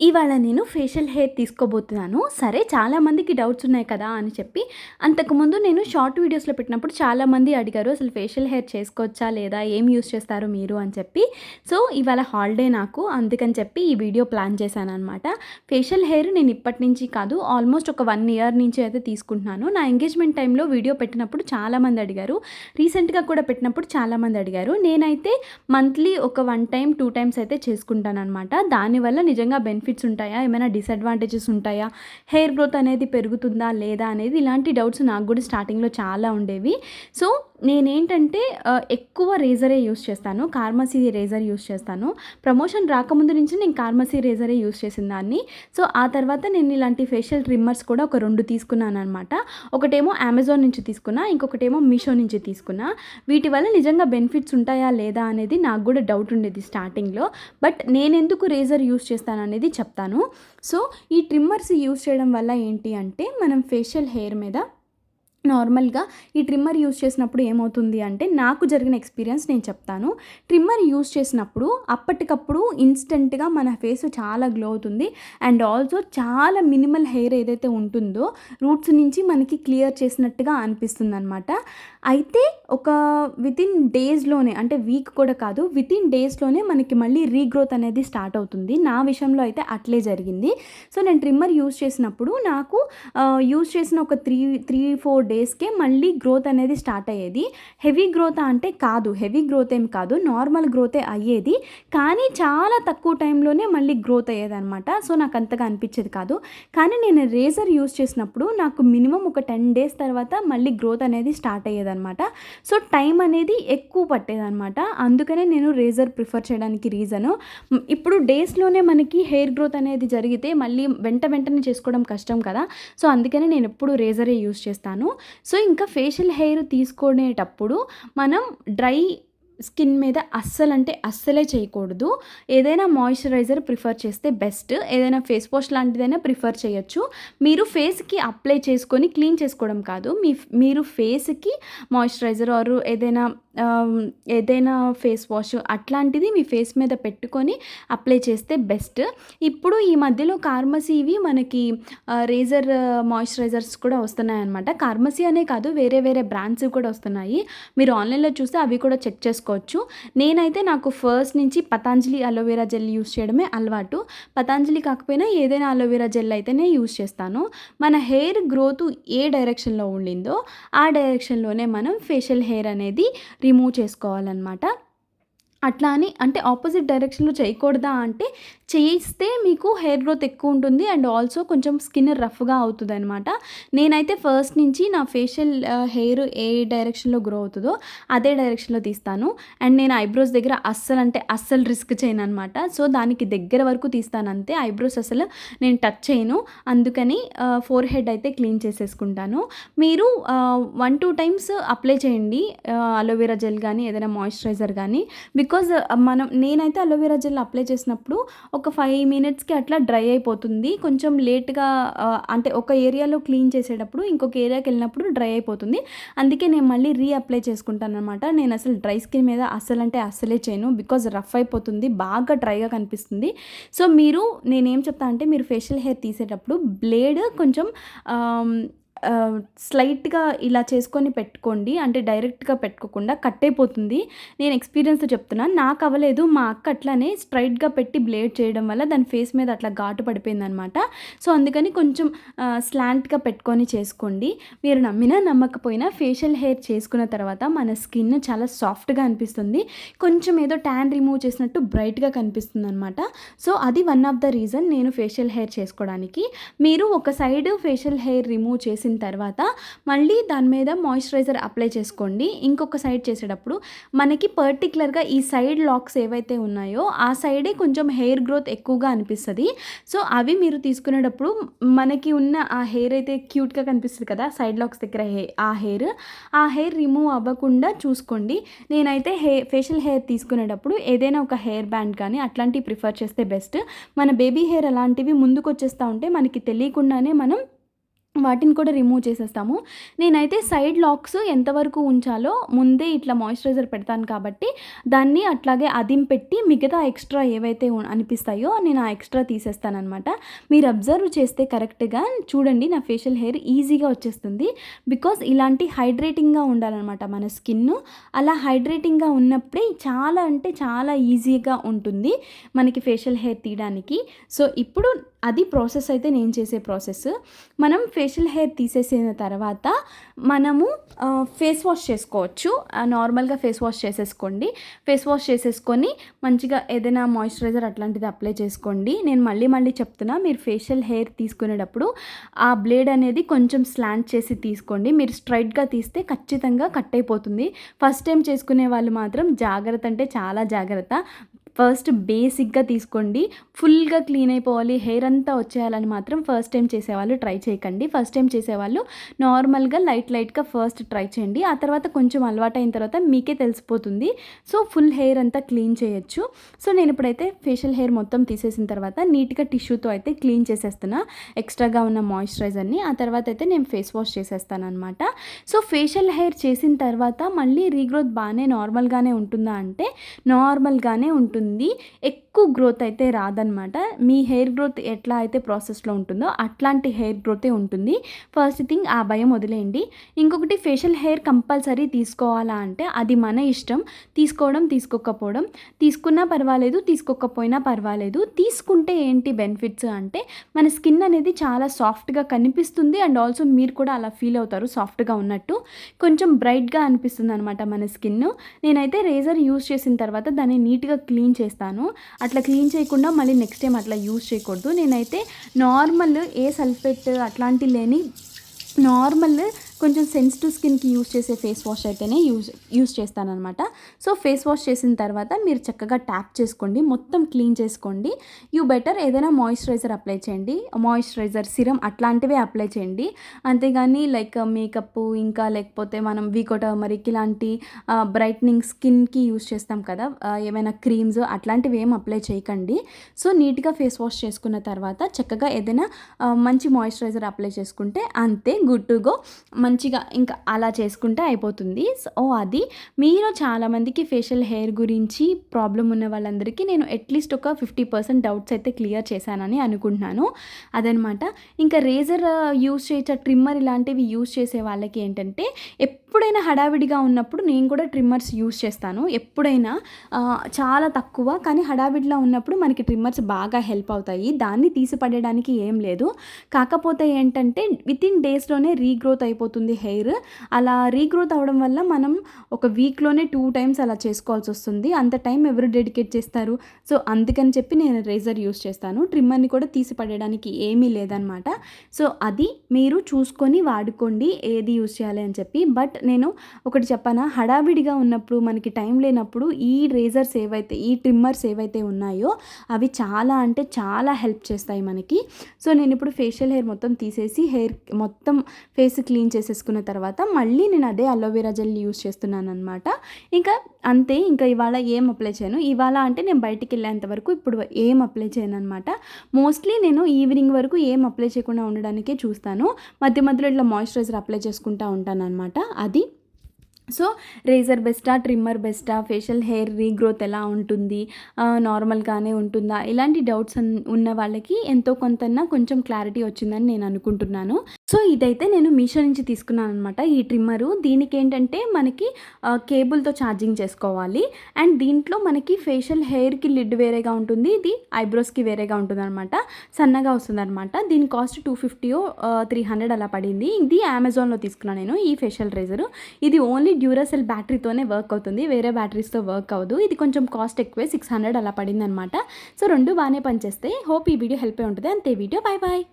ఇవాళ నేను facial hair తీసుకోబోతున్నాను. సరే చాలామందికి డౌట్స్ ఉన్నాయి కదా అని చెప్పి అంతకుముందు నేను షార్ట్ వీడియోస్లో పెట్టినప్పుడు చాలామంది అడిగారు అసలు ఫేషియల్ హెయిర్ చేసుకోవచ్చా లేదా? ఏం యూస్ చేస్తారు మీరు? అని చెప్పి. సో ఇవాళ హాలిడే నాకు అందుకని చెప్పి ఈ వీడియో ప్లాన్ చేశాను అనమాట ఫేషియల్ హెయిర్ నేను ఇప్పటి నుంచి కాదు ఆల్మోస్ట్ ఒక వన్ ఇయర్ నుంచి అయితే తీసుకుంటున్నాను. నా ఎంగేజ్మెంట్ టైంలో వీడియో పెట్టినప్పుడు చాలామంది అడిగారు. రీసెంట్గా కూడా పెట్టినప్పుడు చాలామంది అడిగారు. నేనైతే మంత్లీ ఒక వన్ టైం టూ టైమ్స్ అయితే చేసుకుంటాను అనమాట దానివల్ల నిజంగా బెనిఫిట్ బెనిఫిట్స్ ఉంటాయా? ఏమైనా డిసడ్వాంటేజెస్ ఉంటాయా? హెయిర్ గ్రోత్ అనేది పెరుగుతుందా లేదా అనేది ఇలాంటి డౌట్స్ నాకు కూడా స్టార్టింగ్లో చాలా ఉండేవి. సో నేనేంటంటే ఎక్కువ రేజరే యూస్ చేస్తాను. కార్మసీ రేజర్ యూస్ చేస్తాను. ప్రమోషన్ రాకముందు నుంచి నేను కార్మసీ రేజరే యూస్ చేసిన దాన్ని. సో ఆ తర్వాత నేను ఇలాంటి ఫేషియల్ ట్రిమ్మర్స్ కూడా ఒక రెండు తీసుకున్నాను అనమాట ఒకటేమో అమెజాన్ నుంచి తీసుకున్నా ఇంకొకటేమో మీషో నుంచి తీసుకున్నా. వీటి వల్ల నిజంగా బెనిఫిట్స్ ఉంటాయా లేదా అనేది నాకు కూడా డౌట్ ఉండేది స్టార్టింగ్లో బట్ నేను ఎందుకు రేజర్ యూస్ చేస్తాను అనేది చెప్తాను. సో ఈ ట్రిమ్మర్స్ యూస్ చేయడం వల్ల ఏంటి అంటే మనం ఫేషియల్ హెయిర్ మీద నార్మల్గా ఈ ట్రిమ్మర్ యూస్ చేసినప్పుడు ఏమవుతుంది అంటే నాకు జరిగిన ఎక్స్పీరియన్స్ నేను చెప్తాను. ట్రిమ్మర్ యూస్ చేసినప్పుడు అప్పటికప్పుడు ఇన్స్టెంట్గా మన ఫేస్ చాలా గ్లో అవుతుంది. అండ్ ఆల్సో చాలా మినిమల్ హెయిర్ ఏదైతే ఉంటుందో రూట్స్ నుంచి మనకి క్లియర్ చేసినట్టుగా అనిపిస్తుంది అనమాట అయితే ఒక వితిన్ డేస్లోనే అంటే వీక్ కూడా కాదు వితిన్ డేస్లోనే మనకి మళ్ళీ రీగ్రోత్ అనేది స్టార్ట్ అవుతుంది. నా విషయంలో అయితే అట్లే జరిగింది. సో నేను ట్రిమ్మర్ యూస్ చేసినప్పుడు నాకు యూస్ చేసిన ఒక త్రీ త్రీ ఫోర్ డేస్కే మళ్ళీ గ్రోత్ అనేది స్టార్ట్ అయ్యేది. హెవీ గ్రోత్ అంటే కాదు. హెవీ గ్రోత్ ఏం కాదు. నార్మల్ గ్రోతే అయ్యేది. కానీ చాలా తక్కువ టైంలోనే మళ్ళీ గ్రోత్ అయ్యేది అనమాట సో నాకు అంతగా అనిపించేది కాదు. కానీ నేను రేజర్ యూస్ చేసినప్పుడు నాకు మినిమం ఒక టెన్ డేస్ తర్వాత మళ్ళీ గ్రోత్ అనేది స్టార్ట్ అయ్యేదన్నమాట. సో టైం అనేది ఎక్కువ పట్టేదనమాట అందుకనే నేను రేజర్ ప్రిఫర్ చేయడానికి రీజను. ఇప్పుడు డేస్లోనే మనకి హెయిర్ గ్రోత్ అనేది జరిగితే మళ్ళీ వెంట వెంటనే చేసుకోవడం కష్టం కదా. సో అందుకనే నేను ఎప్పుడు రేజరే యూస్ చేస్తాను. సో ఇంకా ఫేషియల్ హెయిర్ తీసుకునేటప్పుడు మనం డ్రై స్కిన్ మీద అస్సలు అంటే అస్సలే చేయకూడదు. ఏదైనా మాయిశ్చరైజర్ ప్రిఫర్ చేస్తే బెస్ట్ ఏదైనా ఫేస్ వాష్ లాంటిదైనా ప్రిఫర్ చేయొచ్చు. మీరు ఫేస్కి అప్లై చేసుకొని క్లీన్ చేసుకోవడం కాదు. మీ మీరు ఫేస్కి మాయిశ్చరైజర్ ఆరు ఏదైనా ఏదైనా ఫేస్ వాష్ అట్లాంటిది మీ ఫేస్ మీద పెట్టుకొని అప్లై చేస్తే బెస్ట్. ఇప్పుడు ఈ మధ్యలో కార్మసీవి మనకి రేజర్ మాయిశ్చరైజర్స్ కూడా వస్తున్నాయి అనమాట కార్మసీ అనే కాదు వేరే వేరే బ్రాండ్స్ కూడా వస్తున్నాయి. మీరు ఆన్లైన్లో చూస్తే అవి కూడా చెక్ చేసుకోవచ్చు. నేనైతే నాకు ఫస్ట్ నుంచి పతాంజలి అలోవెరా జెల్ యూస్ చేయడమే అలవాటు. పతాంజలి కాకపోయినా ఏదైనా అలోవెరా జెల్ అయితేనే యూస్ చేస్తాను. మన హెయిర్ గ్రోత్ ఏ డైరెక్షన్లో ఉండిందో ఆ డైరెక్షన్లోనే మనం ఫేషియల్ హెయిర్ అనేది రిమూవ్ చేసుకోవాలన్నమాట. అట్లా అని అంటే ఆపోజిట్ డైరెక్షన్లో చేయకూడదా అంటే చేయిస్తే మీకు హెయిర్ గ్రోత్ ఎక్కువ ఉంటుంది అండ్ ఆల్సో కొంచెం స్కిన్ రఫ్గా అవుతుంది అనమాట నేనైతే ఫస్ట్ నుంచి నా ఫేషియల్ హెయిర్ ఏ డైరెక్షన్లో గ్రో అవుతుందో అదే డైరెక్షన్లో తీస్తాను. అండ్ నేను ఐబ్రోస్ దగ్గర అస్సలు అంటే అస్సలు రిస్క్ చేయను అనమాట సో దానికి దగ్గర వరకు తీస్తాను అంతే. ఐబ్రోస్ అసలు నేను టచ్ చేయను. అందుకని ఫోర్ హెడ్ అయితే క్లీన్ చేసేసుకుంటాను. మీరు వన్ టూ టైమ్స్ అప్లై చేయండి. అలోవెరా జెల్ కానీ ఏదైనా మాయిశ్చరైజర్ కానీ బికాజ్ uh, మనం నేనైతే అలోవెరా జెల్ అప్లై చేసినప్పుడు ఒక ఫైవ్ మినిట్స్కి అట్లా డ్రై అయిపోతుంది. కొంచెం లేట్గా అంటే ఒక ఏరియాలో క్లీన్ చేసేటప్పుడు ఇంకొక ఏరియాకి వెళ్ళినప్పుడు డ్రై అయిపోతుంది. అందుకే నేను మళ్ళీ రీ అప్లై చేసుకుంటాను అనమాట నేను అసలు డ్రై స్కిన్ మీద అసలు అంటే అస్సలే చేయను. బికాజ్ రఫ్ అయిపోతుంది బాగా డ్రైగా కనిపిస్తుంది. సో మీరు నేనేం చెప్తా అంటే మీరు ఫేషియల్ హెయిర్ తీసేటప్పుడు బ్లేడ్ కొంచెం స్లైట్గా ఇలా చేసుకొని పెట్టుకోండి. అంటే డైరెక్ట్గా పెట్టుకోకుండా కట్ అయిపోతుంది నేను ఎక్స్పీరియన్స్ చెప్తున్నాను నాకు అవ్వలేదు మా అక్క అట్లానే స్ట్రైట్గా పెట్టి బ్లేడ్ చేయడం వల్ల దాని ఫేస్ మీద అట్లా ఘాటు పడిపోయింది అనమాట సో అందుకని కొంచెం స్లాంట్గా పెట్టుకొని చేసుకోండి. మీరు నమ్మినా నమ్మకపోయినా ఫేషియల్ హెయిర్ చేసుకున్న తర్వాత మన స్కిన్ చాలా సాఫ్ట్గా అనిపిస్తుంది. కొంచెం ఏదో ట్యాన్ రిమూవ్ చేసినట్టు బ్రైట్గా కనిపిస్తుంది అనమాట సో అది వన్ ఆఫ్ ద రీజన్ నేను ఫేషియల్ హెయిర్ చేసుకోవడానికి. మీరు ఒక సైడ్ ఫేషియల్ హెయిర్ రిమూవ్ చేసిన తర్వాత మళ్ళీ దాని మీద మాయిశ్చరైజర్ అప్లై చేసుకోండి. ఇంకొక సైడ్ చేసేటప్పుడు మనకి పర్టికులర్గా ఈ సైడ్ లాక్స్ ఏవైతే ఉన్నాయో ఆ సైడే కొంచెం హెయిర్ గ్రోత్ ఎక్కువగా అనిపిస్తుంది. సో అవి మీరు తీసుకునేటప్పుడు మనకి ఉన్న ఆ హెయిర్ అయితే క్యూట్గా కనిపిస్తుంది కదా సైడ్ లాక్స్ దగ్గర హే ఆ హెయిర్ ఆ హెయిర్ రిమూవ్ అవ్వకుండా చూసుకోండి. నేనైతే హెయిర్ ఫేషియల్ హెయిర్ తీసుకునేటప్పుడు ఏదైనా ఒక హెయిర్ బ్యాండ్ కానీ అట్లాంటివి ప్రిఫర్ చేస్తే బెస్ట్ మన బేబీ హెయిర్ అలాంటివి ముందుకు వచ్చేస్తూ ఉంటే మనకి తెలియకుండానే మనం వాటిని కూడా రిమూవ్ చేసేస్తాము. నేనైతే సైడ్ లాక్స్ ఎంతవరకు ఉంచాలో ముందే ఇట్లా మాయిశ్చరైజర్ పెడతాను కాబట్టి దాన్ని అట్లాగే అదిం పెట్టి మిగతా ఎక్స్ట్రా ఏవైతే అనిపిస్తాయో నేను ఆ ఎక్స్ట్రా తీసేస్తానమాట మీరు అబ్జర్వ్ చేస్తే కరెక్ట్గా చూడండి నా ఫేషియల్ హెయిర్ ఈజీగా వచ్చేస్తుంది. బికాస్ ఇలాంటి హైడ్రేటింగ్గా ఉండాలన్నమాట మన స్కిన్ అలా హైడ్రేటింగ్గా ఉన్నప్పుడే చాలా అంటే చాలా ఈజీగా ఉంటుంది మనకి ఫేషియల్ హెయిర్ తీయడానికి. సో ఇప్పుడు అది ప్రాసెస్ అయితే నేను చేసే ప్రాసెస్. మనం ఫేషియల్ హెయిర్ తీసేసిన తర్వాత మనము ఫేస్ వాష్ చేసుకోవచ్చు. నార్మల్గా ఫేస్ వాష్ చేసేసుకోండి. ఫేస్ వాష్ చేసేసుకొని మంచిగా ఏదైనా మాయిశ్చరైజర్ అట్లాంటిది అప్లై చేసుకోండి. నేను మళ్ళీ మళ్ళీ చెప్తున్నా మీరు ఫేషియల్ హెయిర్ తీసుకునేటప్పుడు ఆ బ్లేడ్ అనేది కొంచెం స్లాంట్ చేసి తీసుకోండి. మీరు స్ట్రైట్గా తీస్తే ఖచ్చితంగా కట్ అయిపోతుంది. ఫస్ట్ టైం చేసుకునే వాళ్ళు మాత్రం జాగ్రత్త అంటే చాలా జాగ్రత్త. ఫస్ట్ బేసిక్గా తీసుకోండి. ఫుల్గా క్లీన్ అయిపోవాలి. హెయిర్ అంతా వచ్చేయాలని మాత్రం ఫస్ట్ టైం చేసేవాళ్ళు ట్రై చేయకండి. ఫస్ట్ టైం చేసేవాళ్ళు నార్మల్గా లైట్ లైట్గా ఫస్ట్ ట్రై చేయండి. ఆ తర్వాత కొంచెం అలవాటు అయిన తర్వాత మీకే తెలిసిపోతుంది. సో ఫుల్ హెయిర్ అంతా క్లీన్ చేయొచ్చు. సో నేను ఇప్పుడైతే ఫేషియల్ హెయిర్ మొత్తం తీసేసిన తర్వాత నీట్గా టిష్యూతో అయితే క్లీన్ చేసేస్తున్నా. ఎక్స్ట్రాగా ఉన్న మాయిశ్చరైజర్ని ఆ తర్వాత అయితే నేను ఫేస్ వాష్ చేసేస్తాను అనమాట సో ఫేషియల్ హెయిర్ చేసిన తర్వాత మళ్ళీ రీగ్రోత్ బాగానే నార్మల్గానే ఉంటుందా అంటే నార్మల్గానే ఉంటుంది. ఉంటుంది. ఎక్కువ గ్రోత్ అయితే రాదనమాట మీ హెయిర్ గ్రోత్ ఎట్లా అయితే ప్రాసెస్లో ఉంటుందో అట్లాంటి హెయిర్ గ్రోతే ఉంటుంది. ఫస్ట్ థింగ్ ఆ భయం వదిలేయండి. ఇంకొకటి ఫేషియల్ హెయిర్ కంపల్సరీ తీసుకోవాలా అంటే అది మన ఇష్టం. తీసుకోవడం తీసుకోకపోవడం. తీసుకున్నా పర్వాలేదు తీసుకోకపోయినా పర్వాలేదు. తీసుకుంటే ఏంటి బెనిఫిట్స్ అంటే మన స్కిన్ అనేది చాలా సాఫ్ట్గా కనిపిస్తుంది అండ్ ఆల్సో మీరు కూడా అలా ఫీల్ అవుతారు సాఫ్ట్గా ఉన్నట్టు. కొంచెం బ్రైట్గా అనిపిస్తుంది అనమాట మన స్కిన్ నేనైతే రేజర్ యూస్ చేసిన తర్వాత దాన్ని నీట్గా క్లీన్ చేస్తాను. అట్లా క్లీన్ చేయకుండా మళ్ళీ నెక్స్ట్ టైం అట్లా యూస్ చేయకూడదు. నేనైతే నార్మల్ ఏ సల్ఫేట్ అట్లాంటి లేని నార్మల్ కొంచెం సెన్సిటివ్ స్కిన్కి యూస్ చేసే ఫేస్ వాష్ అయితేనే యూజ్ యూస్ చేస్తానన్నమాట. సో ఫేస్ వాష్ చేసిన తర్వాత మీరు చక్కగా ట్యాప్ చేసుకోండి. మొత్తం క్లీన్ చేసుకోండి. యూ బెటర్ ఏదైనా మాయిశ్చరైజర్ అప్లై చేయండి. మాయిశ్చరైజర్ సిరం అట్లాంటివే అప్లై చేయండి. అంతేగాని లైక్ మేకప్ uh, ఇంకా లేకపోతే మనం వీకో టర్మరిక్ ఇలాంటి బ్రైట్నింగ్ స్కిన్కి యూస్ చేస్తాం కదా uh, ఏమైనా క్రీమ్స్ అట్లాంటివి ఏం అప్లై చేయకండి. సో నీట్గా ఫేస్ వాష్ చేసుకున్న తర్వాత చక్కగా ఏదైనా uh, మంచి మాయిశ్చరైజర్ అప్లై చేసుకుంటే అంతే గుడ్ టు గో మంచిగా ఇంకా అలా చేసుకుంటే అయిపోతుంది. సో అది. మీరు చాలామందికి ఫేషియల్ హెయిర్ గురించి ప్రాబ్లం ఉన్న వాళ్ళందరికీ నేను అట్లీస్ట్ ఒక ఫిఫ్టీ పర్సెంట్ డౌట్స్ అయితే క్లియర్ చేశానని అనుకుంటున్నాను. అదనమాట. ఇంకా రేజర్ యూస్ uh, చేసే ట్రిమ్మర్ ఇలాంటివి యూస్ చేసే వాళ్ళకి ఏంటంటే ఎప్పుడైనా హడావిడిగా ఉన్నప్పుడు నేను కూడా ట్రిమ్మర్స్ యూస్ చేస్తాను. ఎప్పుడైనా చాలా తక్కువ కానీ హడావిడిలో ఉన్నప్పుడు మనకి ట్రిమ్మర్స్ బాగా హెల్ప్ అవుతాయి. దాన్ని తీసిపడడానికి ఏం లేదు. కాకపోతే ఏంటంటే విత్ ఇన్ డేస్లోనే రీగ్రోత్ అయిపోతుంది హెయిర్. అలా రీగ్రోత్ అవడం వల్ల మనం ఒక వీక్లోనే టూ టైమ్స్ అలా చేసుకోవాల్సి వస్తుంది. అంత టైం ఎవరు డెడికేట్ చేస్తారు? సో అందుకని చెప్పి నేను రేజర్ యూస్ చేస్తాను. ట్రిమ్మర్ని కూడా తీసి పడేయడానికి ఏమీ లేదనమాట సో అది మీరు చూసుకొని వాడుకోండి. ఏది యూస్ చేయాలి అని చెప్పి. బట్ నేను ఒకటి చెప్పానా? హడావిడిగా ఉన్నప్పుడు మనకి టైం లేనప్పుడు ఈ రేజర్స్ ఏవైతే ఈ ట్రిమ్మర్స్ ఏవైతే ఉన్నాయో అవి చాలా అంటే చాలా హెల్ప్ చేస్తాయి మనకి. సో నేను ఇప్పుడు ఫేషియల్ హెయిర్ మొత్తం తీసేసి హెయిర్ మొత్తం ఫేస్ క్లీన్ చేసేసుకున్న తర్వాత మళ్ళీ నేను అదే అలోవెరా జెల్ యూస్ చేస్తున్నాను అనమాట ఇంకా అంతే ఇంకా ఇవాళ ఏం అప్లై చేయను. ఇవాళ అంటే నేను బయటికి వెళ్ళేంత వరకు ఇప్పుడు ఏం అప్లై చేయను అనమాట మోస్ట్లీ నేను ఈవినింగ్ వరకు ఏం అప్లై చేయకుండా ఉండడానికే చూస్తాను. మధ్య మధ్యలో ఇట్లా మాయిశ్చరైజర్ అప్లై చేసుకుంటా ఉంటాను అనమాట అది. సో రేజర్ బెస్టా ట్రిమ్మర్ బెస్టా ఫేషియల్ హెయిర్ రీగ్రోత్ ఎలా ఉంటుంది నార్మల్గానే ఉంటుందా? ఇలాంటి డౌట్స్ అన్- ఉన్న వాళ్ళకి ఎంతో కొంతన్నా కొంచెం క్లారిటీ వచ్చిందని నేను అనుకుంటున్నాను. సో ఇదైతే నేను మీషో నుంచి తీసుకున్నాను అనమాట ఈ ట్రిమ్మరు. దీనికి ఏంటంటే మనకి కేబుల్తో ఛార్జింగ్ చేసుకోవాలి. అండ్ దీంట్లో మనకి ఫేషియల్ హెయిర్కి లిడ్ వేరేగా ఉంటుంది. ఇది ఐబ్రోస్కి వేరేగా ఉంటుంది అనమాట సన్నగా వస్తుంది అనమాట దీని కాస్ట్ టూ ఫిఫ్టీయో త్రీ హండ్రెడ్ అలా పడింది. ఇది అమెజాన్లో తీసుకున్నాను నేను ఈ ఫేషియల్ రేజరు. ఇది ఓన్లీ డ్యూరాసెల్ బ్యాటరీతోనే వర్క్ అవుతుంది. వేరే బ్యాటరీస్తో వర్క్ అవ్వదు. ఇది కొంచెం కాస్ట్ ఎక్కువే సిక్స్ హండ్రెడ్ అలా పడింది అనమాట సో రెండు బాగానే పనిచేస్తాయి. హోప్ ఈ వీడియో హెల్ప్ అయి ఉంటుంది. అంతే వీడియో. Bye bye